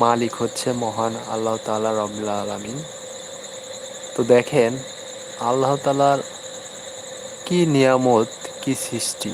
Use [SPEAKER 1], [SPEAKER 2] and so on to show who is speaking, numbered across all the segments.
[SPEAKER 1] মালিক হচ্ছে মহান আল্লাহ তালা রবুল্লা আলমিন। তো দেখেন, আল্লাহ তালার কি নিয়ামত, কি সৃষ্টি।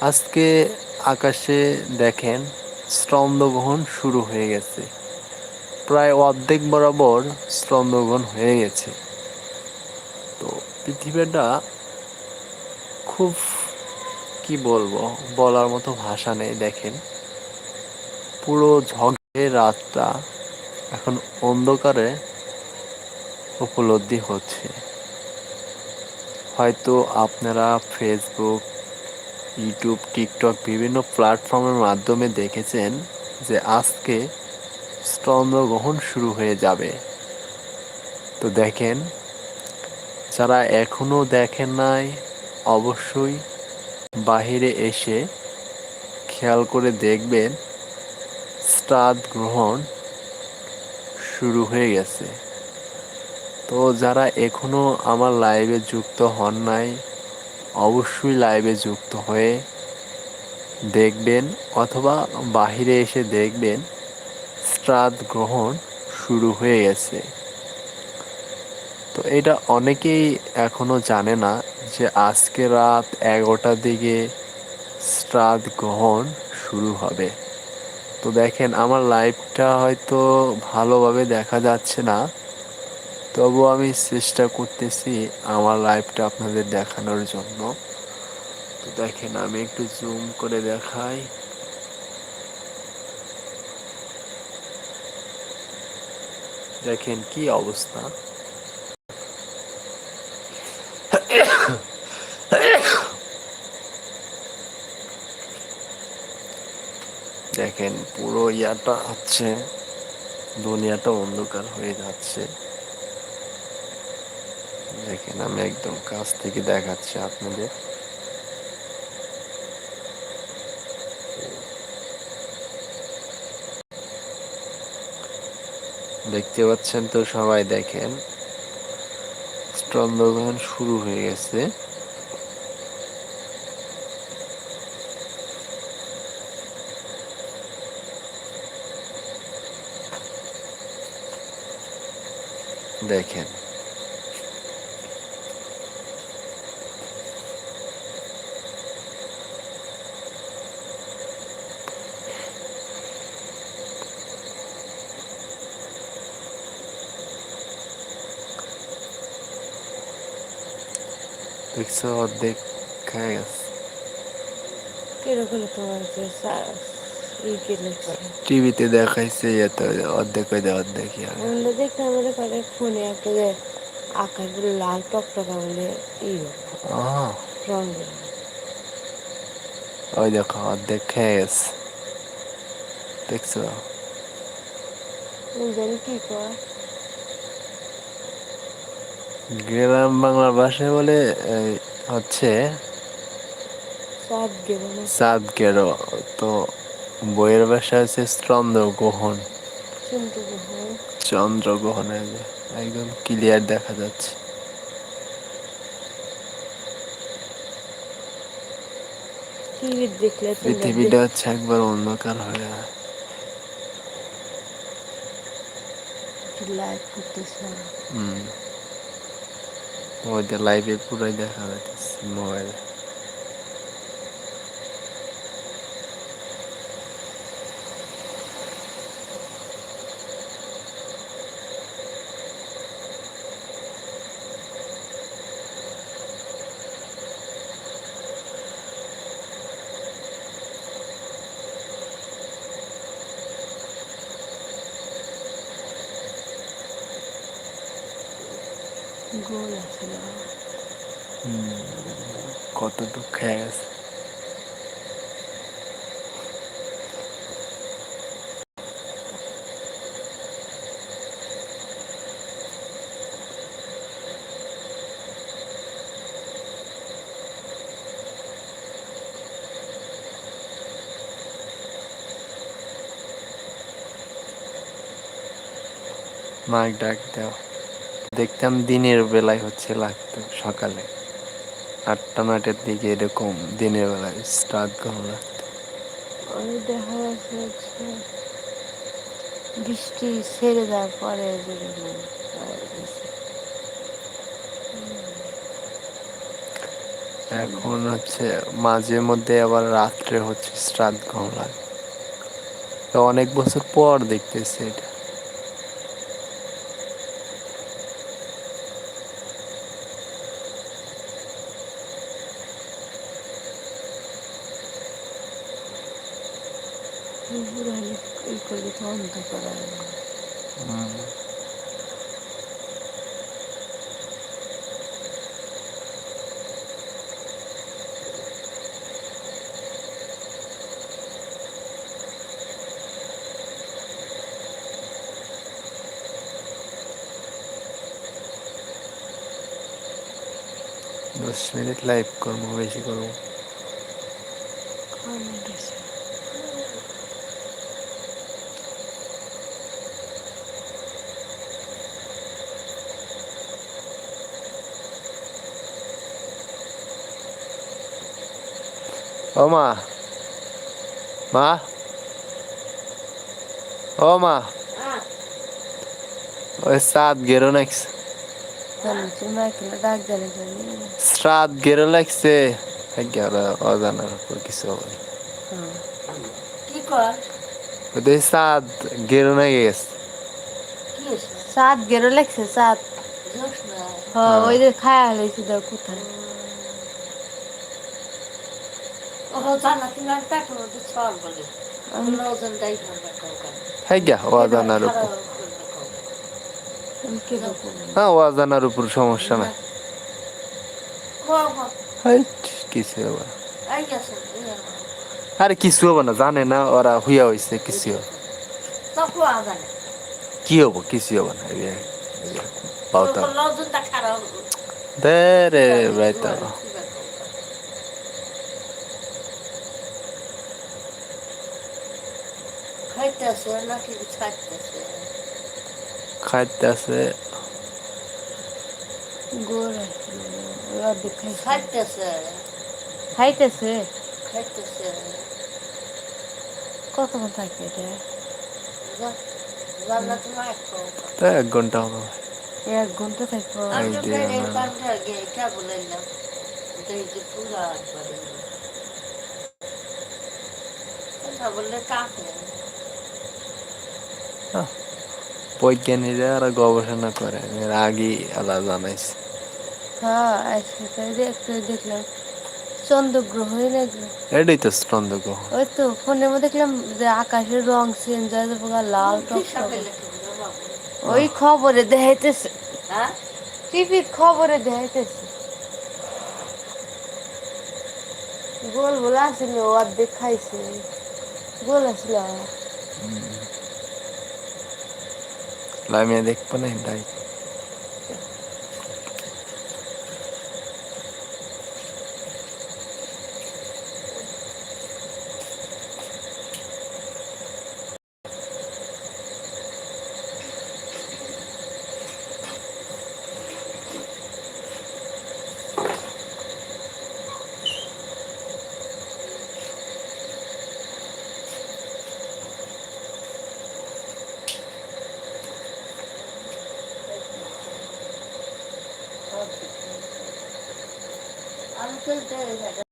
[SPEAKER 1] আজকে আকাশে দেখেন স্তম্ভগ্রহণ শুরু হয়ে গেছে। প্রায় অর্ধেক বরাবর স্তম্ভগ্রহণ হয়ে গেছে। তো পৃথিবীটা খুব, কি বলব, বলার মতো ভাষা নেই, দেখেন। পুরো ঝগড়ে রাতটা এখন অন্ধকারে উপলব্ধি হচ্ছে। হয়তো আপনারা ফেসবুক ইউটিউব টিকটক বিভিন্ন প্ল্যাটফর্মের মাধ্যমে দেখেছেন যে আজকে চন্দ্রগ্রহণ শুরু হয়ে যাবে। তো দেখেন, যারা এখনও দেখেন নাই, অবশ্যই বাহিরে এসে খেয়াল করে দেখবেন স্টাদ গ্রহণ শুরু হয়ে গেছে। তো যারা এখনও আমার লাইভে যুক্ত হন নাই, অবশ্যই লাইভে যুক্ত হয়ে দেখবেন অথবা বাহিরে এসে দেখবেন শ্রাদ গ্রহণ শুরু হয়ে গেছে। তো এটা অনেকেই এখনও জানে না যে আজকে রাত এগারোটার দিকে শ্রাদ গ্রহণ শুরু হবে। তো দেখেন, আমার লাইভটা হয়তো ভালোভাবে দেখা যাচ্ছে না। তবু আমি চেষ্টা করতেছি আমার লাইভটা আপনাদের দেখানোর জন্য। তো দেখেন, আমি একটু জুম করে দেখাই। দেখেন কি অবস্থা। দেখেন, পুরো ইয়াটা হচ্ছে, দুনিয়াটা অন্ধকার হয়ে যাচ্ছে। দেখেন, আমি একদম কাছ থেকে দেখাচ্ছি আপনাদের। দেখতে পাচ্ছেন তো সবাই, দেখেন, চন্দ্রগ্রহণ শুরু হয়ে গেছে। দেখেন। দেখছ অর্ধেক খায় গেছে।
[SPEAKER 2] কীরকম তোমার
[SPEAKER 1] টিভিতে দেখাইছে এত অর্ধেক হয়ে অর্ধেক ইয়া।
[SPEAKER 2] আমরা দেখতে আমাদের করে ফোনে একটা যে আকাশগুলো লাল টকটকা বলে ই
[SPEAKER 1] আহ,
[SPEAKER 2] রঙের।
[SPEAKER 1] ওই দেখো অর্ধেক খেয়ে গেছে। দেখছ?
[SPEAKER 2] জানি কি কয়।
[SPEAKER 1] গ্রাম বাংলা ভাষায় বলে হচ্ছে
[SPEAKER 2] চাঁদ
[SPEAKER 1] গেরো। তো বইয়ের ভাষা হচ্ছে চন্দ্রগ্রহণ। চন্দ্রগ্রহণে। একদম ক্লিয়ার দেখা যাচ্ছে। পৃথিবীটা হচ্ছে একবার অন্ধকার হয়ে ওইটা লাইভে পুরাই দেখা যাচ্ছে মোবাইলে
[SPEAKER 2] গোল আছে? না
[SPEAKER 1] কতটুকু খেয়ে গেছে মাইক ডাক দাও। দেখতাম দিনের বেলায় হচ্ছে লাগতো সকালে। আটটা নয়টার দিকে এরকম দিনের বেলায় স্টার্ট গ্রহণ লাগতো।
[SPEAKER 2] দেখা যাচ্ছে হচ্ছে বৃষ্টি ছেড়ে যাওয়ার পরে।
[SPEAKER 1] এখন হচ্ছে মাঝে মধ্যে আবার রাত্রে হচ্ছে শ্রাদ্ধ গ্রহণ লাগে। তো অনেক বছর পর দেখতেছি এটা।
[SPEAKER 2] পুরো এই করলে তো অন্ধকার হয়ে যাবে।
[SPEAKER 1] হুম। দশ মিনিট লাইভ করব বেশি করব ও মা মা ও মা ওই সাত গেরো লাগছে শ্রাদ গেরো লাগছে অজানার উপর কিছু হবে না। ওদের সাত গেরো নাগে গেছে
[SPEAKER 2] সাত গেরো লাগছে সাত ওই যে খায়া হয়েছে কোথায় আমি
[SPEAKER 1] হ্যাঁ গিয়া অজানার উপর। হ্যাঁ সমস্যা নাই। কিছু হবে। আরে কিছু হবে না জানে না ওরা হুইয়া হয়েছে কিছু হবে কি হব কিছু হবে না পাওতা। দে রে
[SPEAKER 2] খাইতেছে নাকি খাইতেছে
[SPEAKER 1] খাইতে আছে
[SPEAKER 2] গোর খাইতেছে খাইতেছে খাইতেছে কতক্ষণ থাকবে এটা
[SPEAKER 1] তো এক ঘণ্টা হবে
[SPEAKER 2] এক ঘণ্টা থাকব
[SPEAKER 1] Idea না। বৈজ্ঞানিকরা আর গবেষণা করে এর আগেই আল্লাহ জানাইছে।
[SPEAKER 2] হ্যাঁ আজকে দেখলাম। চন্দ্রগ্রহণই নাকি?
[SPEAKER 1] এটাই তো স্তন্দ
[SPEAKER 2] ওই তো ফোনের মধ্যে দেখলাম যে আকাশের রং চেঞ্জ হয়ে যাবে লাল টক ওই খবরে দেখাইতেছে। টিভির খবরে দেখাইতেছে। গোল গোল আসছিল অর্ধেক খাইছে গোল लाई
[SPEAKER 1] देख पा नहीं না এটাই
[SPEAKER 2] আমি চলতে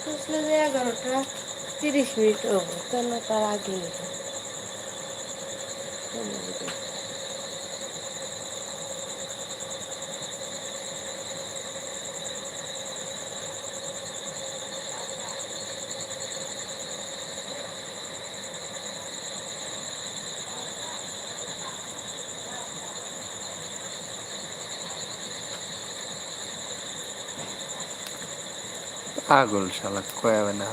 [SPEAKER 2] খুঁজলে যে এগারোটা তিরিশ মিনিট হব কেন তার আগে
[SPEAKER 1] পাগল শালা কয়াবে না